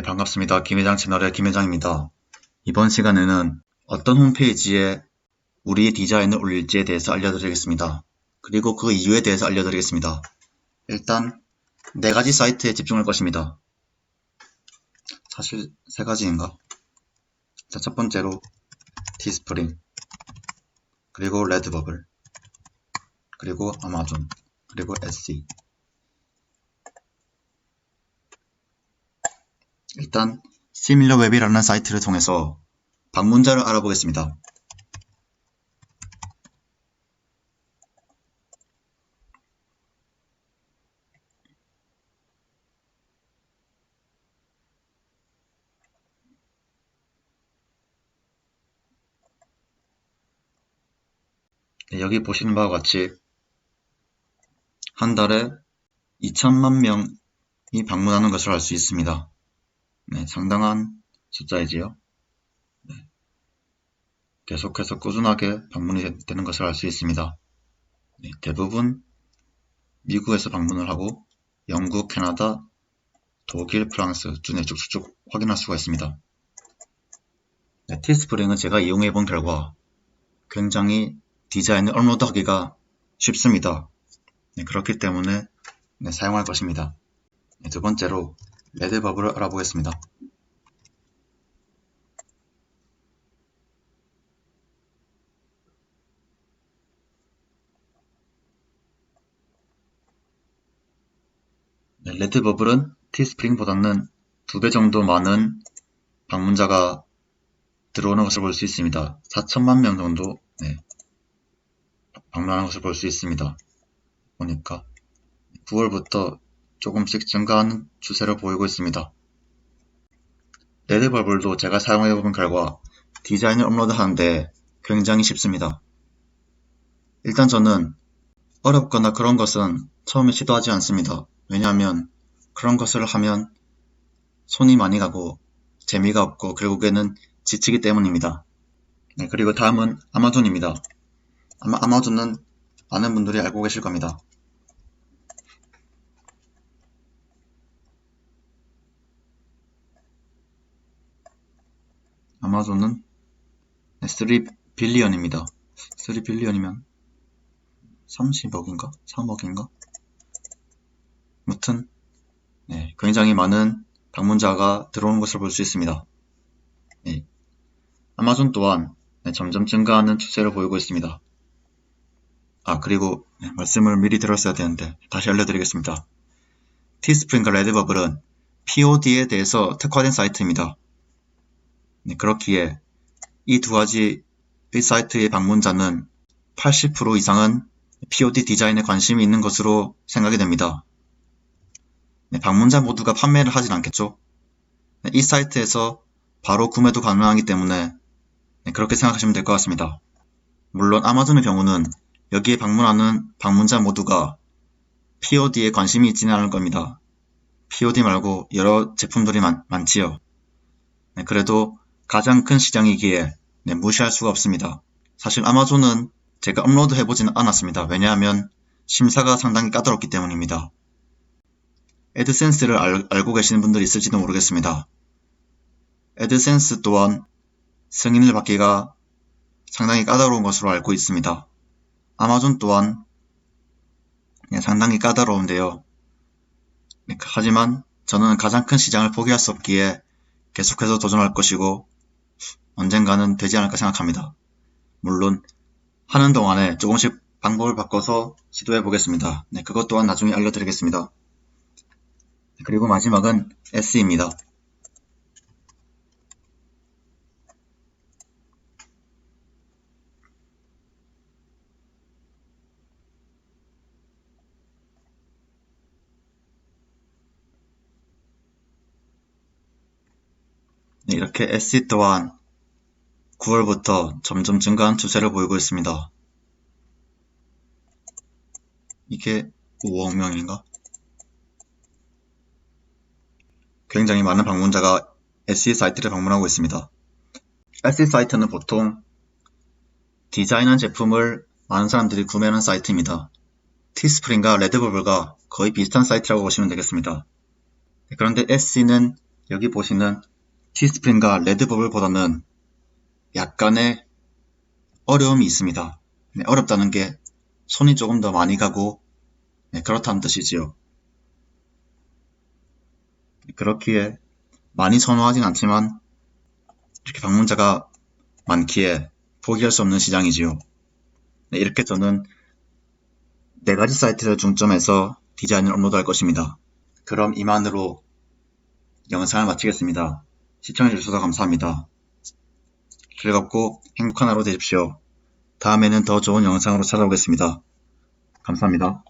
네, 반갑습니다. 김회장 채널의 김회장입니다. 이번 시간에는 어떤 홈페이지에 우리의 디자인을 올릴지에 대해서 알려드리겠습니다. 그리고 그 이유에 대해서 알려드리겠습니다. 일단 네 가지 사이트에 집중할 것입니다. 사실 세 가지인가? 자, 첫 번째로 티스프링, 그리고 레드버블, 그리고 아마존, 그리고 SE. 일단 시밀러웹이라는 사이트를 통해서 방문자를 알아보겠습니다. 네, 여기 보시는 바와 같이 한 달에 2천만 명이 방문하는 것을 알 수 있습니다. 네, 상당한 숫자이지요. 네. 계속해서 꾸준하게 방문이 되는 것을 알 수 있습니다. 네, 대부분 미국에서 방문을 하고 영국, 캐나다, 독일, 프랑스 준에 쭉쭉쭉 확인할 수가 있습니다. 네, 티스프링은 제가 이용해 본 결과 굉장히 디자인을 업로드하기가 쉽습니다. 네, 그렇기 때문에 네, 사용할 것입니다. 네, 두 번째로 레드버블을 알아보겠습니다. 네, 레드버블은 티스프링보다는 두 배 정도 많은 방문자가 들어오는 것을 볼 수 있습니다. 4천만 명 정도 네, 방문하는 것을 볼 수 있습니다. 보니까 9월부터 조금씩 증가하는 추세를 보이고 있습니다. 레드버블도 제가 사용해본 결과 디자인을 업로드하는데 굉장히 쉽습니다. 일단 저는 어렵거나 그런 것은 처음에 시도하지 않습니다. 왜냐하면 그런 것을 하면 손이 많이 가고 재미가 없고 결국에는 지치기 때문입니다. 네, 그리고 다음은 아마존입니다. 아마 아마존은 많은 분들이 알고 계실 겁니다. 아마존은 3빌리언입니다. 3 빌리언이면 30억인가? 3억인가? 무튼 네, 굉장히 많은 방문자가 들어오는 것을 볼 수 있습니다. 네, 아마존 또한 네, 점점 증가하는 추세를 보이고 있습니다. 아 그리고 네, 말씀을 미리 들었어야 되는데 다시 알려드리겠습니다. 티스프링과 레드버블은 POD에 대해서 특화된 사이트입니다. 네, 그렇기에 이 두 가지의 사이트의 방문자는 80% 이상은 POD 디자인에 관심이 있는 것으로 생각이 됩니다. 네, 방문자 모두가 판매를 하진 않겠죠? 네, 이 사이트에서 바로 구매도 가능하기 때문에 네, 그렇게 생각하시면 될 것 같습니다. 물론 아마존의 경우는 여기에 방문하는 방문자 모두가 POD에 관심이 있지는 않을 겁니다. POD 말고 여러 제품들이 많, 많지요. 네, 그래도 가장 큰 시장이기에 네, 무시할 수가 없습니다. 사실 아마존은 제가 업로드 해보지는 않았습니다. 왜냐하면 심사가 상당히 까다롭기 때문입니다. 애드센스를 알, 알고 계시는 분들이 있을지도 모르겠습니다. 애드센스 또한 승인을 받기가 상당히 까다로운 것으로 알고 있습니다. 아마존 또한 네, 상당히 까다로운데요. 네, 하지만 저는 가장 큰 시장을 포기할 수 없기에 계속해서 도전할 것이고 언젠가는 되지 않을까 생각합니다. 물론 하는 동안에 조금씩 방법을 바꿔서 시도해 보겠습니다. 네, 그것 또한 나중에 알려드리겠습니다. 그리고 마지막은 S입니다. 네, 이렇게 SE 또한 9월부터 점점 증가한 추세를 보이고 있습니다. 이게 5억 명인가? 굉장히 많은 방문자가 SE 사이트를 방문하고 있습니다. SE 사이트는 보통 디자인한 제품을 많은 사람들이 구매하는 사이트입니다. 티스프링과 레드버블과 거의 비슷한 사이트라고 보시면 되겠습니다. 그런데 SE는 여기 보시는 티스프링과 레드버블보다는 약간의 어려움이 있습니다. 네, 어렵다는 게 손이 조금 더 많이 가고 네, 그렇다는 뜻이지요. 그렇기에 많이 선호하진 않지만 이렇게 방문자가 많기에 포기할 수 없는 시장이지요. 네, 이렇게 저는 네 가지 사이트를 중점해서 디자인을 업로드할 것입니다. 그럼 이만으로 영상을 마치겠습니다. 시청해주셔서 감사합니다. 즐겁고 행복한 하루 되십시오. 다음에는 더 좋은 영상으로 찾아오겠습니다. 감사합니다.